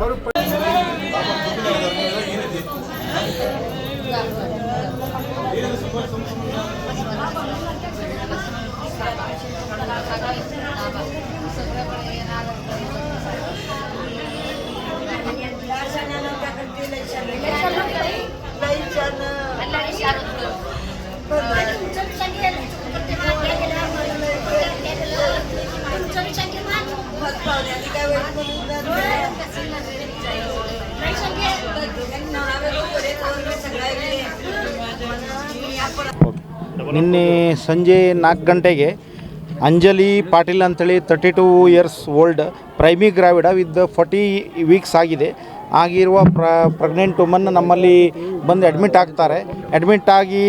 ಅವರು ನಿನ್ನೆ ಸಂಜೆ ನಾಲ್ಕು ಗಂಟೆಗೆ ಅಂಜಲಿ ಪಾಟೀಲ್ ಅಂತೇಳಿ thirty two years old primi gravida with forty weeks ಆಗಿದೆ. ಆಗಿರುವ ಪ್ರ ಪ್ರೆಗ್ನೆಂಟ್ ವುಮನ್ ನಮ್ಮಲ್ಲಿ ಬಂದು ಅಡ್ಮಿಟ್ ಆಗ್ತಾರೆ. ಅಡ್ಮಿಟ್ ಆಗಿ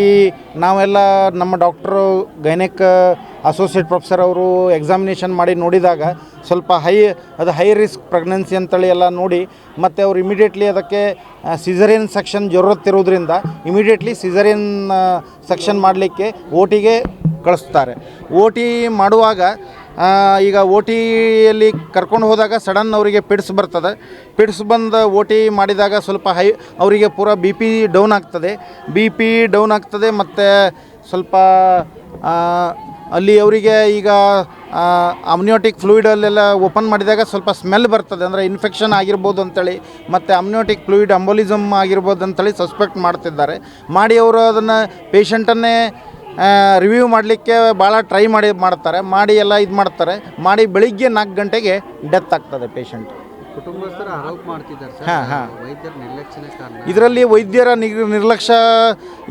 ನಾವೆಲ್ಲ ನಮ್ಮ ಡಾಕ್ಟ್ರು ಗೈನೆಕ್ ಅಸೋಸಿಯೇಟ್ ಪ್ರೊಫೆಸರ್ ಅವರು ಎಕ್ಸಾಮಿನೇಷನ್ ಮಾಡಿ ನೋಡಿದಾಗ ಸ್ವಲ್ಪ ಹೈ ಅದು ಹೈ ರಿಸ್ಕ್ ಪ್ರೆಗ್ನೆನ್ಸಿ ಅಂತೇಳಿ ಎಲ್ಲ ನೋಡಿ, ಮತ್ತು ಅವ್ರು ಇಮಿಡಿಯೇಟ್ಲಿ ಅದಕ್ಕೆ ಸಿಸರಿಯನ್ ಸೆಕ್ಷನ್ ಜರುತ್ತಿರುವುದರಿಂದ ಇಮಿಡಿಯೇಟ್ಲಿ ಸಿಸರಿಯನ್ ಸೆಕ್ಷನ್ ಮಾಡಲಿಕ್ಕೆ ಓಟಿಗೆ ಕಳಿಸ್ತಾರೆ. ಓ ಟಿ ಮಾಡುವಾಗ ಈಗ ಓ ಟಿಯಲ್ಲಿ ಕರ್ಕೊಂಡು ಹೋದಾಗ ಸಡನ್ ಅವರಿಗೆ ಪಿಡ್ಸ್ ಬರ್ತದೆ. ಪಿಡ್ಸ್ ಬಂದು ಓ ಟಿ ಮಾಡಿದಾಗ ಸ್ವಲ್ಪ ಹೈ, ಅವರಿಗೆ ಪೂರ ಬಿ ಪಿ ಡೌನ್ ಆಗ್ತದೆ. ಬಿ ಪಿ ಡೌನ್ ಆಗ್ತದೆ ಮತ್ತು ಸ್ವಲ್ಪ ಅಲ್ಲಿ ಅವರಿಗೆ ಈಗ ಅಮ್ನಿಯೋಟಿಕ್ ಫ್ಲೂಯಿಡಲ್ಲೆಲ್ಲ ಓಪನ್ ಮಾಡಿದಾಗ ಸ್ವಲ್ಪ ಸ್ಮೆಲ್ ಬರ್ತದೆ. ಅಂದರೆ ಇನ್ಫೆಕ್ಷನ್ ಆಗಿರ್ಬೋದು ಅಂತೇಳಿ, ಮತ್ತು ಅಮ್ನಿಯೋಟಿಕ್ ಫ್ಲೂಯಿಡ್ ಅಂಬೋಲಿಸಮ್ ಆಗಿರ್ಬೋದು ಅಂತೇಳಿ ಸಸ್ಪೆಕ್ಟ್ ಮಾಡ್ತಿದ್ದಾರೆ. ಮಾಡಿ ಅವರು ಅದನ್ನು ಪೇಷಂಟನ್ನೇ ರಿವ್ಯೂ ಮಾಡಲಿಕ್ಕೆ ಭಾಳ ಟ್ರೈ ಮಾಡಿ, ಮಾಡ್ತಾರೆ. ಮಾಡಿ ಎಲ್ಲ ಇದು ಮಾಡ್ತಾರೆ. ಮಾಡಿ ಬೆಳಿಗ್ಗೆ ನಾಲ್ಕು ಗಂಟೆಗೆ ಡೆತ್ ಆಗ್ತದೆ ಪೇಷಂಟ್ ಕುಟುಂಬಸ್ಥರು ಆರೋಪ ಮಾಡ್ತಿದ್ದಾರೆ ಹಾ, ಸರ್ ವೈದ್ಯರ ನಿರ್ಲಕ್ಷ್ಯನೇ ಕಾರಣ. ಇದರಲ್ಲಿ ವೈದ್ಯರ ನಿರ್ ನಿರ್ಲಕ್ಷ್ಯ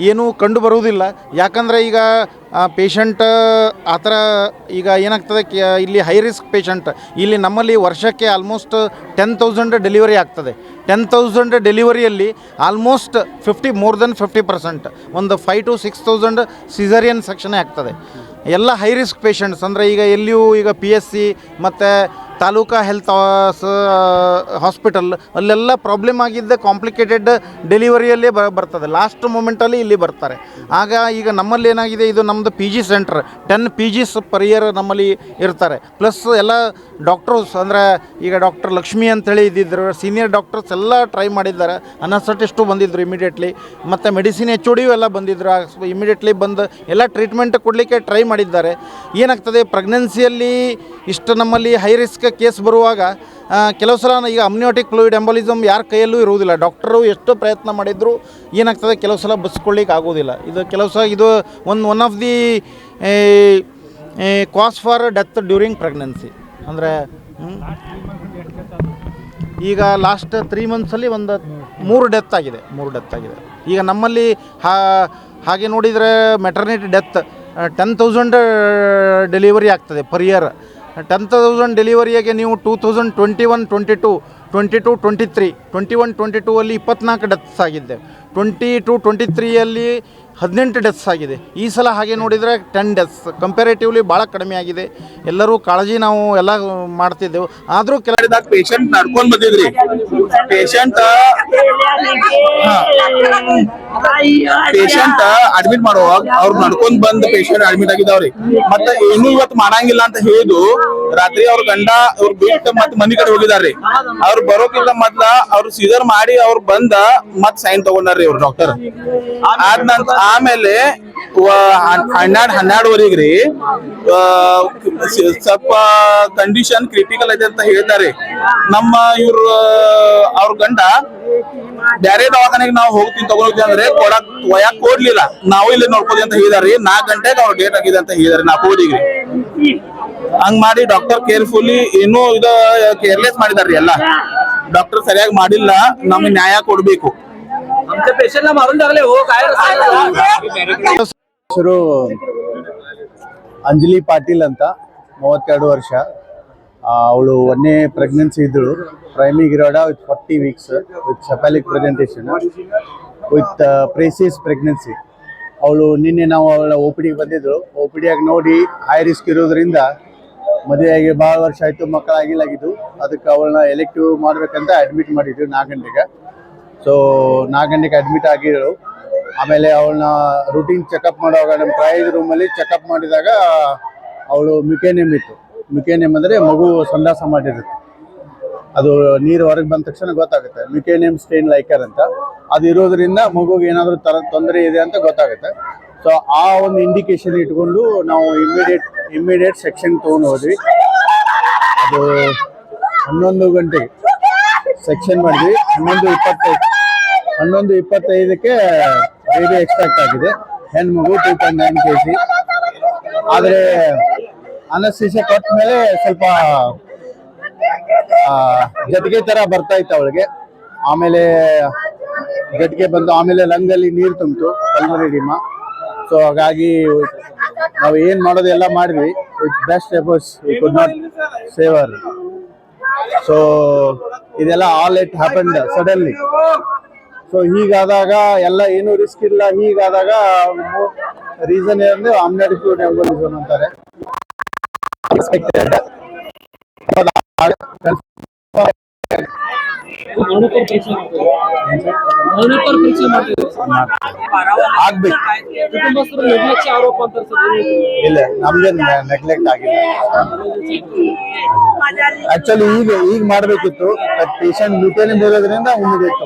ಏನೂ ಕಂಡು ಬರುವುದಿಲ್ಲ. ಯಾಕಂದರೆ ಈಗ ಪೇಷಂಟ್ ಆ ಥರ ಈಗ ಏನಾಗ್ತದೆ ಕೆ- ಇಲ್ಲಿ ಹೈ ರಿಸ್ಕ್ ಪೇಷಂಟ್ ಇಲ್ಲಿ ನಮ್ಮಲ್ಲಿ ವರ್ಷಕ್ಕೆ ಆಲ್ಮೋಸ್ಟ್ ಟೆನ್ ತೌಸಂಡ್ ಡೆಲಿವರಿ ಆಗ್ತದೆ. Ten thousand ಡೆಲಿವರಿಯಲ್ಲಿ almost fifty more than fifty percent ಒಂದು five to six thousand caesarean ಸೆಕ್ಷನೇ ಆಗ್ತದೆ. ಎಲ್ಲ ಹೈ ರಿಸ್ಕ್ ಪೇಷಂಟ್ಸ್ ಅಂದರೆ ಈಗ ಎಲ್ಲಿಯೂ ಈಗ ಪಿ ಎಸ್ ಸಿ ಮತ್ತು ತಾಲೂಕಾ ಹೆಲ್ತ್ ಹಾಸ್ಪಿಟಲ್ ಅಲ್ಲೆಲ್ಲ ಪ್ರಾಬ್ಲಮ್ ಆಗಿದ್ದ ಕಾಂಪ್ಲಿಕೇಟೆಡ್ ಡೆಲಿವರಿಯಲ್ಲೇ ಬ, ಬರ್ತದೆ. ಲಾಸ್ಟ್ ಮೂಮೆಂಟಲ್ಲಿ ಇಲ್ಲಿ ಬರ್ತಾರೆ. ಆಗ ಈಗ ನಮ್ಮಲ್ಲಿ ಏನಾಗಿದೆ, ಇದು ನಮ್ಮದು P G centre ten P Gs per year ನಮ್ಮಲ್ಲಿ ಇರ್ತಾರೆ. ಪ್ಲಸ್ ಎಲ್ಲ ಡಾಕ್ಟರ್ಸ್ ಅಂದರೆ ಈಗ ಡಾಕ್ಟರ್ ಲಕ್ಷ್ಮಿ ಅಂತೇಳಿ ಇದ್ದಿದ್ರು ಸೀನಿಯರ್ ಡಾಕ್ಟರ್ಸ್ ಎಲ್ಲ ಟ್ರೈ ಮಾಡಿದ್ದಾರೆ. ಅನಸರ್ಟಿಸ್ಟು ಬಂದಿದ್ದರು ಇಮಿಡಿಯೇಟ್ಲಿ ಮತ್ತು ಮೆಡಿಸಿನ್ ಎಚ್ ಡಿಯು ಎಲ್ಲ ಬಂದಿದ್ದರು ಇಮಿಡಿಯೇಟ್ಲಿ ಬಂದು ಎಲ್ಲ ಟ್ರೀಟ್ಮೆಂಟ್ ಕೊಡಲಿಕ್ಕೆ ಟ್ರೈ ಮಾಡಿದ್ದಾರೆ. ಏನಾಗ್ತದೆ ಪ್ರೆಗ್ನೆನ್ಸಿಯಲ್ಲಿ ಇಷ್ಟು ನಮ್ಮಲ್ಲಿ ಹೈ ರಿಸ್ಕ್ ಕೇಸ್ ಬರುವಾಗ ಕೆಲವು ಸಲ ಈಗ ಅಮ್ನಿಯೋಟಿಕ್ ಫ್ಲೂಯಿಡ್ ಎಂಬಲಿಸಮ್ ಯಾರ ಕೈಯಲ್ಲೂ ಇರುವುದಿಲ್ಲ. ಡಾಕ್ಟರು ಎಷ್ಟು ಪ್ರಯತ್ನ ಮಾಡಿದರೂ, ಏನಾಗ್ತದೆ, ಕೆಲವು ಸಲ ಬಸ್ಕೊಳ್ಳಿಕ್ಕೆ ಆಗೋದಿಲ್ಲ ಇದು ಕೆಲವು ಸಲ ಇದು ಒಂದು one of the cause for death during pregnancy ಅಂದರೆ ಈಗ ಲಾಸ್ಟ್ ತ್ರೀ ಮಂತ್ಸಲ್ಲಿ ಒಂದು ಮೂರು ಡೆತ್ ಆಗಿದೆ, ಮೂರು ಡೆತ್ ಆಗಿದೆ. ಈಗ ನಮ್ಮಲ್ಲಿ ಹಾಗೆ ನೋಡಿದರೆ maternity death ten thousand delivery ಆಗ್ತದೆ ಪರ್ ಇಯರ್ ಟೆನ್ ತೌಸಂಡ್ ಡೆಲಿವರಿಯಾಗೆ ನೀವು two thousand twenty one twenty two twenty two twenty three twenty one twenty two ಅಲ್ಲಿ ಇಪ್ಪತ್ನಾಲ್ಕು ಡೆತ್ಸ್ ಆಗಿದ್ದೆ. ಟ್ವೆಂಟಿ ಟು ಟ್ವೆಂಟಿ ತ್ರೀಯಲ್ಲಿ ಹದಿನೆಂಟು ಡೆತ್ಸ್ ಆಗಿದೆ. ಈ ಸಲ ಹಾಗೆ ನೋಡಿದರೆ ಟೆನ್ ಡೆತ್ಸ್ ಕಂಪೇರೇಟಿವ್ಲಿ ಭಾಳ ಕಡಿಮೆ ಆಗಿದೆ. ಎಲ್ಲರೂ ಕಾಳಜಿ ನಾವು ಎಲ್ಲ ಮಾಡ್ತಿದ್ದೆವು. ಆದರೂ ಕೆಲ ಪೇಶೆಂಟ್ ಪೇಷಂಟ್ ನಡ್ಕೊಂಡು ಬಂದಿದ್ರಿ. ಪೇಷಂಟ್ ಪೇಷಂಟ್ ಅಡ್ಮಿಟ್ ಮಾಡುವಾಗ ಅವ್ರು ನಡ್ಕೊಂಡ್ ಬಂದ ಪೇಷಂಟ್ ಅಡ್ಮಿಟ್ ಆಗಿದಾವ್ರಿ ಮತ್ತೆ ಏನು ಇವತ್ತು ಮಾಡಂಗಿಲ್ಲ ಅಂತ ಹೇಳಿದು ರಾತ್ರಿ ಅವ್ರ ಗಂಡ, ಅವ್ರ ಬಿಟ್ಟು ಮತ್ತೆ ಮನಿ ಕಡೆ ಹೋಗಿದಾರ್ರಿ. ಅವ್ರು ಬರೋಕ್ಕಿಂತ ಮೊದ್ಲ ಅವ್ರು ಸೀಸರ್ ಮಾಡಿ ಅವ್ರು ಬಂದ ಮತ್ ಸೈನ್ ತಗೊಂಡಾರ್ರಿ ಅವ್ರು ಡಾಕ್ಟರ್ ಆದ ನಂತರ ಆಮೇಲೆ ಹನ್ನೆರಡು ಹನ್ನೆರಡುವರೆಗೆ ರೀ ಸ್ವಲ್ಪ ಕಂಡೀಷನ್ ಕ್ರಿಟಿಕಲ್ ಐತೆ ಅಂತ ಹೇಳ್ತಾರೆ. ನಮ್ಮ ಇವ್ರ, ಅವ್ರ ಗಂಡ, ಬ್ಯಾರೆ ದವಾಖಾನೆಗೆ ನಾವು ಹೋಗ್ತೀನಿ ತಗೊಳ್ತೀವಿ ಅಂದ್ರೆ ಕೊಡಕ್, ಒಯ್ಯಾಕ್ ಕೊಡ್ಲಿಲ್ಲ. ನಾವು ಇಲ್ಲಿ ನೋಡ್ಕೋದಿ ಅಂತ ಹೇಳಿದಾರೆ. ನಾಲ್ಕು ಗಂಟೆಗೆ ಅವ್ರ ಡೇಟ್ ಆಗಿದೆ ಅಂತ ಹೇಳಿದಾರೆ ನಾಲ್ಕು ಓದಿಗೆ ಹಂಗ್ ಮಾಡಿ ಡಾಕ್ಟರ್ ಕೇರ್ಫುಲಿ ಇನ್ನೂ ಇದು ಕೇರ್ಲೆಸ್ ಮಾಡಿದಾರ್ರಿ ಎಲ್ಲ. ಡಾಕ್ಟರ್ ಸರಿಯಾಗಿ ಮಾಡಿಲ್ಲ, ನಮ್ಗೆ ನ್ಯಾಯ ಕೊಡ್ಬೇಕು. आमच्या पेशंटला मारून टाकले हो काय ಹೆಸರು ಅಂಜಲಿ ಪಾಟೀಲ್ ಅಂತ ಮೂವತ್ತೆರಡು ವರ್ಷ ಅವಳು ಒಂದೇ ಪ್ರೆಗ್ನೆನ್ಸಿ ಇದ್ದಳು primi gravida with forty weeks with cephalic presentation with precious pregnancy ಅವಳು ನಿನ್ನೆ ನಾವು ಅವಳ ಒ ಪಿ ಡಿಗೆ ಬಂದಿದ್ರು ಒ ಪಿ ಡಿಯಾಗಿ ನೋಡಿ ಹೈ ರಿಸ್ಕ್ ಇರೋದ್ರಿಂದ ಮದುವೆ ಆಗಿ ಭಾಳ ವರ್ಷ ಆಯ್ತು ಮಕ್ಕಳಾಗಿಲ್ಲಾಗಿದ್ದು ಅದಕ್ಕೆ ಅವಳನ್ನ ಎಲೆಕ್ಟಿವ್ ಮಾಡ್ಬೇಕಂತ ಅಡ್ಮಿಟ್ ಮಾಡಿದ್ವಿ ನಾಲ್ಕು ಗಂಟೆಗೆ ಸೊ ನಾಲ್ಕು ಗಂಟೆಗೆ ಅಡ್ಮಿಟ್ ಆಗಿರೋ ಆಮೇಲೆ ಅವಳನ್ನ ರೂಟೀನ್ ಚೆಕಪ್ ಮಾಡುವಾಗ ನಮ್ಮ ಪ್ರೈಸ್ ರೂಮಲ್ಲಿ ಚೆಕಪ್ ಮಾಡಿದಾಗ ಅವಳು ಮಿಕೇನಿಯಮ್ ಇತ್ತು. ಮ್ಯುಕೇನಿಯಮ್ ಅಂದರೆ ಮಗು ಸಂದಾಸ ಮಾಡಿರುತ್ತೆ. ಅದು ನೀರು ಹೊರಗೆ ಬಂದ ತಕ್ಷಣ ಗೊತ್ತಾಗುತ್ತೆ. ಮಿಕೇನಿಯಮ್ ಸ್ಟೇನ್ ಲೈಕರ್ ಅಂತ. ಅದು ಇರೋದ್ರಿಂದ ಮಗುಗೆ ಏನಾದರೂ ತರ ತೊಂದರೆ ಇದೆ ಅಂತ ಗೊತ್ತಾಗುತ್ತೆ. ಸೊ ಆ ಒಂದು ಇಂಡಿಕೇಶನ್ ಇಟ್ಕೊಂಡು ನಾವು ಇಮಿಡಿಯೇಟ್ ಇಮಿಡಿಯೇಟ್ ಸೆಕ್ಷನ್ ತೊಗೊಂಡು ಹೋದ್ವಿ. ಅದು ಹನ್ನೊಂದು ಗಂಟೆಗೆ ಸೆಕ್ಷನ್ ಮಾಡಿದ್ವಿ. ಹನ್ನೊಂದು ಇಪ್ಪತ್ತೈದು. ಹನ್ನೊಂದು ಇಪ್ಪತ್ತೈದಕ್ಕೆ ಬೇಬಿ ಎಕ್ಸ್ಪೆಕ್ಟ್ ಆಗಿದೆ. ಹೆಣ್ಮಗು two point nine K G ಆದರೆ ಅನಸ್ತೀಸೆ ಕೊಟ್ಟ ಮೇಲೆ ಸ್ವಲ್ಪ ಜಟ್ಗೆ ಥರ ಬರ್ತಾ ಇತ್ತು ಅವಳಿಗೆ. ಆಮೇಲೆ ಜಟ್ಗೆ ಬಂದು ಆಮೇಲೆ ಲಂಗಲ್ಲಿ ನೀರು ತುಂಬಿತು ಕಲ್ಮರಿಡಿಮ ಸೊ ಹಾಗಾಗಿ ನಾವು ಏನು ಮಾಡೋದು ಎಲ್ಲ ಮಾಡಿದ್ವಿ. With best efforts we could not save her so ಇದೆಲ್ಲ all it happened suddenly so ಹೀಗಾದಾಗ ಎಲ್ಲ ಏನು ರಿಸ್ಕ್ ಇಲ್ಲ. ಹೀಗಾದಾಗ ರೀಸನ್ ಏನಂದ್ರೆ ಆಮ್ನೆಟಿಟ್ಯೂಡ್ ಎಂಬೋಲಿಸಮ್ ಅಂತಾರೆ. ಇಲ್ಲ, ನಮ್ಗೆ ನೆಗ್ಲೆಕ್ಟ್ ಆಗಿಲ್ಲ. ಆಕ್ಚುಲಿ ಈಗ ಈಗ ಮಾಡ್ಬೇಕಿತ್ತು ಪೇಷಂಟ್ ಮ್ಯೂಟೇನಿಯಂ ಬರೋದ್ರಿಂದ ಇಮಿಡಿಯೇಟ್